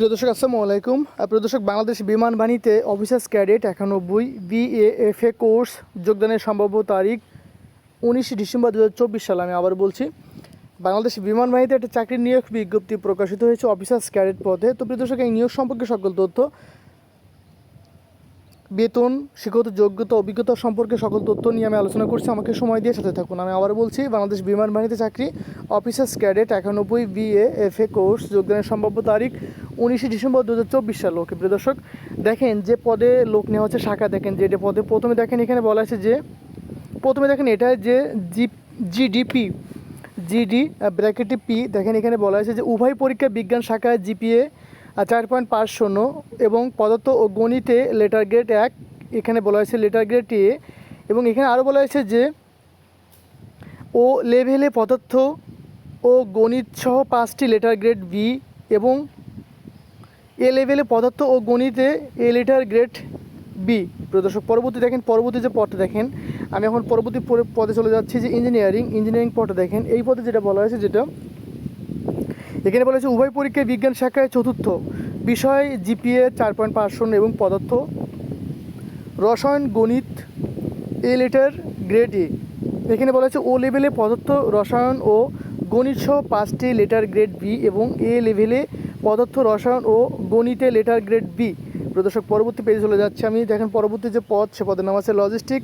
প্রিয় দর্শক, আসসালামু আলাইকুম। প্রিয় দর্শক, বাংলাদেশ বিমান বাহিনীতে অফিসার্স ক্যাডেট একানব্বই বিএএফএ কোর্স যোগদানের সম্ভাব্য তারিখ উনিশে ডিসেম্বর দু হাজার চব্বিশ সালে। আমি আবার বলছি, বাংলাদেশ বিমান বাহিনীতে একটা চাকরির নিয়োগ বিজ্ঞপ্তি প্রকাশিত হয়েছে অফিসার্স ক্যাডেট পদে। তো প্রিয় দর্শক, এই নিয়োগ সম্পর্কে সকল তথ্য, বেতন শিক্ষত যোগ্যতা, অভিজ্ঞতা সম্পর্কে সকল তথ্য নিয়ে আমি আলোচনা করছি। আমাকে সময় দিয়ে সাথে থাকুন। আমি আবার বলছি, বাংলাদেশ বিমান বাহিনীতে চাকরি, অফিসার্স ক্যাডেট একানব্বই বিএ এফ এ কোর্স যোগদানের সম্ভাব্য তারিখ উনিশে ডিসেম্বর দু হাজার চব্বিশ সাল, ওকে প্রিয় দর্শক, দেখেন যে পদে লোক নেওয়া হচ্ছে, শাখা দেখেন যে পদে, প্রথমে দেখেন এখানে বলা আছে যে, প্রথমে দেখেন এটা যে জি, জিডিপি, জিডি ব্র্যাকেটে পি, দেখেন এখানে বলা আছে যে উভয় পরীক্ষা বিজ্ঞান শাখায় জিপিএ চার পয়েন্ট পাঁচ শূন্য এবং পদার্থ ও গণিতে লেটার গ্রেড এক, এখানে বলা হয়েছে লেটার গ্রেড এ, এবং এখানে আরও বলা হয়েছে যে, ও লেভেলে পদার্থ ও গণিত সহ পাঁচটি লেটার গ্রেড বি এবং এ লেভেলে পদার্থ ও গণিতে এ লেটার গ্রেড বি প্রদর্শক, পরবর্তী দেখেন, পরবর্তী যে পদটা দেখেন, আমি এখন পরবর্তী পরে- পদে চলে যাচ্ছি যে ইঞ্জিনিয়ারিং ইঞ্জিনিয়ারিং পদটা দেখেন। এই পদে যেটা বলা হয়েছে, যেটা এখানে বলা হয়েছে উভয় পরীক্ষায় বিজ্ঞান শাখায় চতুর্থ। বিষয়, জিপিএ, চার পয়েন্ট পাঁচ শূন্য এবং পদার্থ। রসায়ন, গণিত, এ লেটার গ্রেড এ এখানে বলা হয়েছে ও লেভেলে পদার্থ, রসায়ন ও গণিত সহ পাঁচটি লেটার গ্রেড বি এবং এ লেভেলে পদার্থ রসায়ন ও গণিতে লেটার গ্রেড বি প্রদর্শক, পরবর্তী পেজে চলে যাচ্ছে আমি। দেখেন, পরবর্তী যে পদ, সে পদের নাম আছে logistic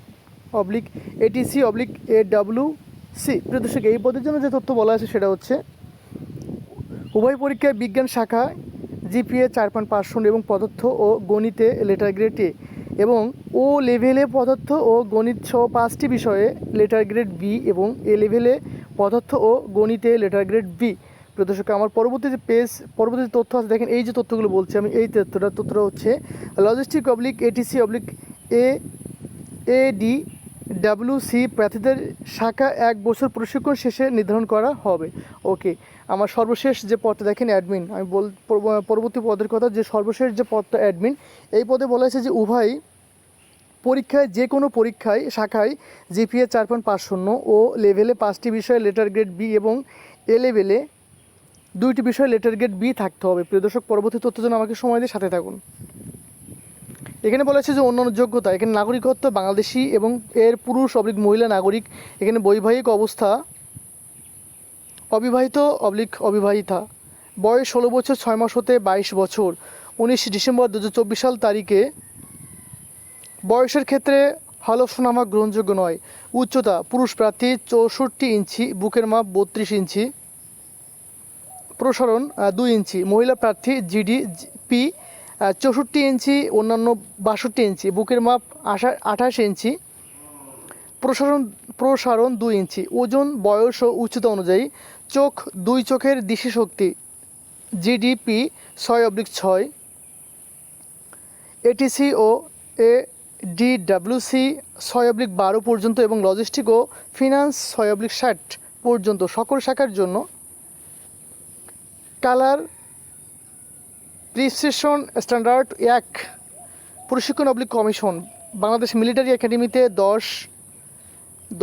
oblique ATC oblique A W C প্রদর্শক, এই পদের জন্য যে তথ্য বলা আছে সেটা হচ্ছে, উভয় পরীক্ষায় বিজ্ঞান শাখা জিপিএ চার পয়েন্ট পাঁচ শূন্য এবং পদার্থ ও গণিতে লেটার গ্রেড এ এবং ও লেভেলে পদার্থ ও গণিত সহ পাঁচটি বিষয়ে লেটার গ্রেড বি এবং এ লেভেলে পদার্থ ও গণিতে লেটার গ্রেড বি প্রদর্শক আমার পরবর্তী যে পেজ, পরবর্তী তথ্য আছে, দেখেন এই যে তথ্যগুলো বলছি আমি, এই তথ্যটা তথ্যটা হচ্ছে logistic oblique ATC oblique A AD WC প্রার্থীদের শাখা এক বছর প্রশিক্ষণ শেষে নির্ধারণ করা হবে। ওকে আমার সর্বশেষ যে পদটা দেখেন অ্যাডমিন আমি বল পরবর্তী পদের কথা, যে সর্বশেষ যে পদটা অ্যাডমিন এই পদে বলা হয়েছে যে উভয় পরীক্ষায়, যে কোনো পরীক্ষায়, শাখায় জিপিএ চার পয়েন্ট পাঁচ শূন্য ও লেভেলে পাঁচটি বিষয়ে লেটার গ্রেড বি এবং এ লেভেলে দুইটি বিষয়ে লেটার গেট বি থাকতে হবে। প্রিয় দর্শক, পরবর্তী তথ্যের জন্য আমাকে সময় দিয়ে সাথে থাকুন। এখানে বলা হচ্ছে যে অন্যান্য যোগ্যতা, এখানে নাগরিকত্ব, বাংলাদেশি এবং এর পুরুষ অবলিক মহিলা নাগরিক, এখানে বৈবাহিক অবস্থা, অবিবাহিত অবলিক অবিবাহিতা, বয়স ষোলো বছর, ছয় মাস হতে বাইশ বছর, উনিশ ডিসেম্বর দু হাজার চব্বিশ সাল তারিখে, বয়সের ক্ষেত্রে হলফনামা গ্রহণযোগ্য নয়, উচ্চতা, পুরুষ প্রার্থী চৌষট্টি ইঞ্চি, বুকের মাপ বত্রিশ ইঞ্চি প্রসারণ দুই ইঞ্চি। মহিলা প্রার্থী জিডি, পি চৌষট্টি ইঞ্চি, অন্যান্য বাষট্টি ইঞ্চি। বুকের মাপ আশা, আঠাশ ইঞ্চি। প্রসারণ প্রসারণ দুই ইঞ্চি। ওজন, বয়স ও উচ্চতা অনুযায়ী চোখ, দুই চোখের দৃষ্টিশক্তি জিডিপি ছয় অব্লিক ছয়। এটিসি ও এ ডিডাব্লিউসি ছয় অব্লিক বারো পর্যন্ত এবং লজিস্টিক ও ফিনান্স ছয় অব্লিক ষাট পর্যন্ত। সকল শাখার জন্য কালার, প্রিসেশন স্ট্যান্ডার্ড, এক প্রশিক্ষণ অবলিক কমিশন, বাংলাদেশ মিলিটারি একাডেমিতে দশ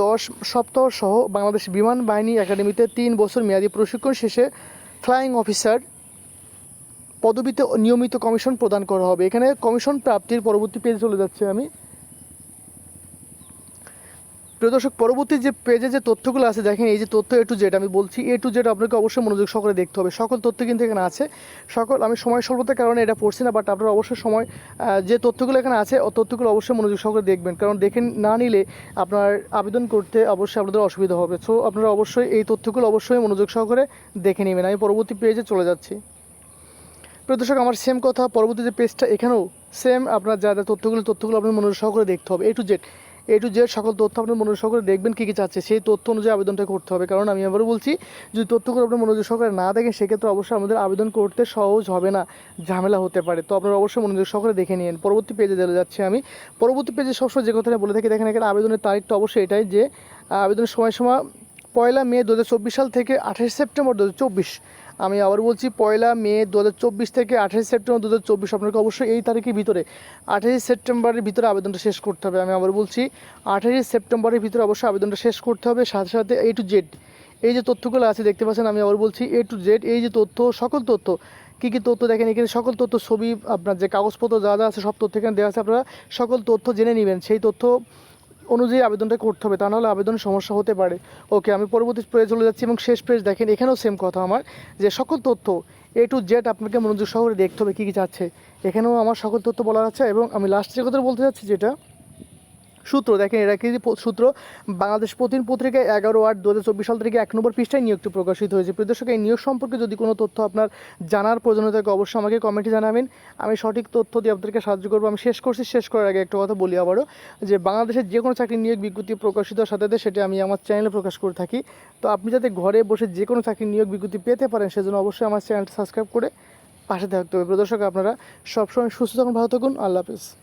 দশ সপ্তাহ সহ বাংলাদেশ বিমান বাহিনী একাডেমিতে তিন বছর মেয়াদী প্রশিক্ষণ শেষে ফ্লাইং অফিসার পদবিতে নিয়মিত কমিশন প্রদান করা হবে। এখানে কমিশন প্রাপ্তির পরবর্তী পেজে চলে যাচ্ছে আমি। প্রিয় দর্শক, পরবর্তী যে পেজে যে তথ্যগুলো আছে, দেখেন এই যে তথ্য এ টু জেড আমি বলছি এ টু জেড আপনাকে অবশ্যই মনোযোগ সহকারে দেখতে হবে। সকল তথ্য কিন্তু এখানে আছে। সকল, আমি সময় স্বল্পতার কারণে এটা পড়ছি না বাট আপনারা অবশ্যই সময় যে তথ্যগুলো এখানে আছে, ও তথ্যগুলো অবশ্যই মনোযোগ সহকারে দেখবেন। কারণ দেখে না নিলে আপনার আবেদন করতে অবশ্যই আপনাদের অসুবিধা হবে। সো আপনারা অবশ্যই এই তথ্যগুলো অবশ্যই মনোযোগ সহকারে দেখে নেবেন। আমি পরবর্তী পেজে চলে যাচ্ছি। প্রিয় দর্শক, আমার সেম কথা, পরবর্তী যে পেজটা এখানেও সেম আপনার যা যা তথ্যগুলো তথ্যগুলো আপনার মনোযোগ সহকারে দেখতে হবে। A to Z A to Z সকল তথ্য আপনার মনোযোগ সহকারে দেখবেন কী কী চাচ্ছে। সেই তথ্য অনুযায়ী আবেদনটা করতে হবে। কারণ আমি আবারও বলছি, যদি তথ্যগুলো আপনার মনোযোগ সহকারে না দেখেন সেক্ষেত্রে অবশ্যই আমাদের আবেদন করতে সহজ হবে না, ঝামেলা হতে পারে। তো আপনারা অবশ্যই মনোযোগ সহকারে দেখে নিন। পরবর্তী পেজে চলে যাচ্ছি আমি। পরবর্তী পেজে সবসময় যে কথাটা বলে থাকি, দেখেন এখানে আবেদনের তারিখটা অবশ্যই এটাই যে, আবেদনের সময়সীমা পয়লা মে দু হাজার চব্বিশ সাল থেকে আঠাশ সেপ্টেম্বর দু হাজার চব্বিশ। আমি আবার বলছি, পয়লা মে দু হাজার চব্বিশ থেকে আঠাশ সেপ্টেম্বর দু হাজার চব্বিশ। আপনাকে অবশ্যই এই তারিখের ভিতরে, আঠাশে সেপ্টেম্বরের ভিতরে আবেদনটা শেষ করতে হবে। আমি আবার বলছি, আঠাশে সেপ্টেম্বরের ভিতরে অবশ্যই আবেদনটা শেষ করতে হবে। সাথে সাথে এ টু জেড এই যে তথ্যগুলো আছে দেখতে পাচ্ছেন, আমি আবার বলছি এ টু জেড এই যে তথ্য, সকল তথ্য, কী কী তথ্য দেখেন এখানে, সকল তথ্য, ছবি, আপনার যে কাগজপত্র যা যা আছে, সব তথ্য এখানে দেওয়া আছে। আপনারা সকল তথ্য জেনে নেবেন। সেই তথ্য অনুযায়ী আবেদনটা করতে হবে, তা নাহলে আবেদন সমস্যা হতে পারে। ওকে আমি পরবর্তী পেজ চলে যাচ্ছি এবং শেষ পেজ দেখেন, এখানেও সেম কথা আমার, যে সকল তথ্য এ টু জেড আপনাকে মনোযোগ সহকারে দেখতে হবে, কী কী চাচ্ছে এখানেও আমার সকল তথ্য বলা আছে এবং আমি লাস্ট যে কথা বলতে চাচ্ছি যেটা সূত্র, দেখেন এটা কি সূত্র? বাংলাদেশ প্রতিদিন পত্রিকায় এগারো আট দু হাজার চব্বিশ সাল থেকে এক নম্বর পৃষ্ঠায় নিয়োগটি প্রকাশিত হয়েছে। প্রিয় দর্শক, এই নিয়োগ সম্পর্কে যদি কোনো তথ্য আপনার জানার প্রয়োজন থাকে অবশ্যই আমাকে কমেন্টে জানাবেন। আমি সঠিক তথ্য দিয়ে আপনাদেরকে সাহায্য করব। আমি শেষ করছি, শেষ করার আগে একটা কথা বলি আবারও, যে বাংলাদেশের যে কোনো চাকরির নিয়োগ বিজ্ঞপ্তি প্রকাশিত সাথে সাথে সেটা আমি আমার চ্যানেলে প্রকাশ করে থাকি। তো আপনি যাতে ঘরে বসে যে কোনো চাকরির নিয়োগ বিজ্ঞপ্তি পেতে পারেন, সেজন্য অবশ্যই আমার চ্যানেলটা সাবস্ক্রাইব করে পাশে থাকতে হবে। প্রদর্শক আপনারা সবসময় সুস্থ থাকুন, ভালো থাকুন। আল্লাহ হাফিজ।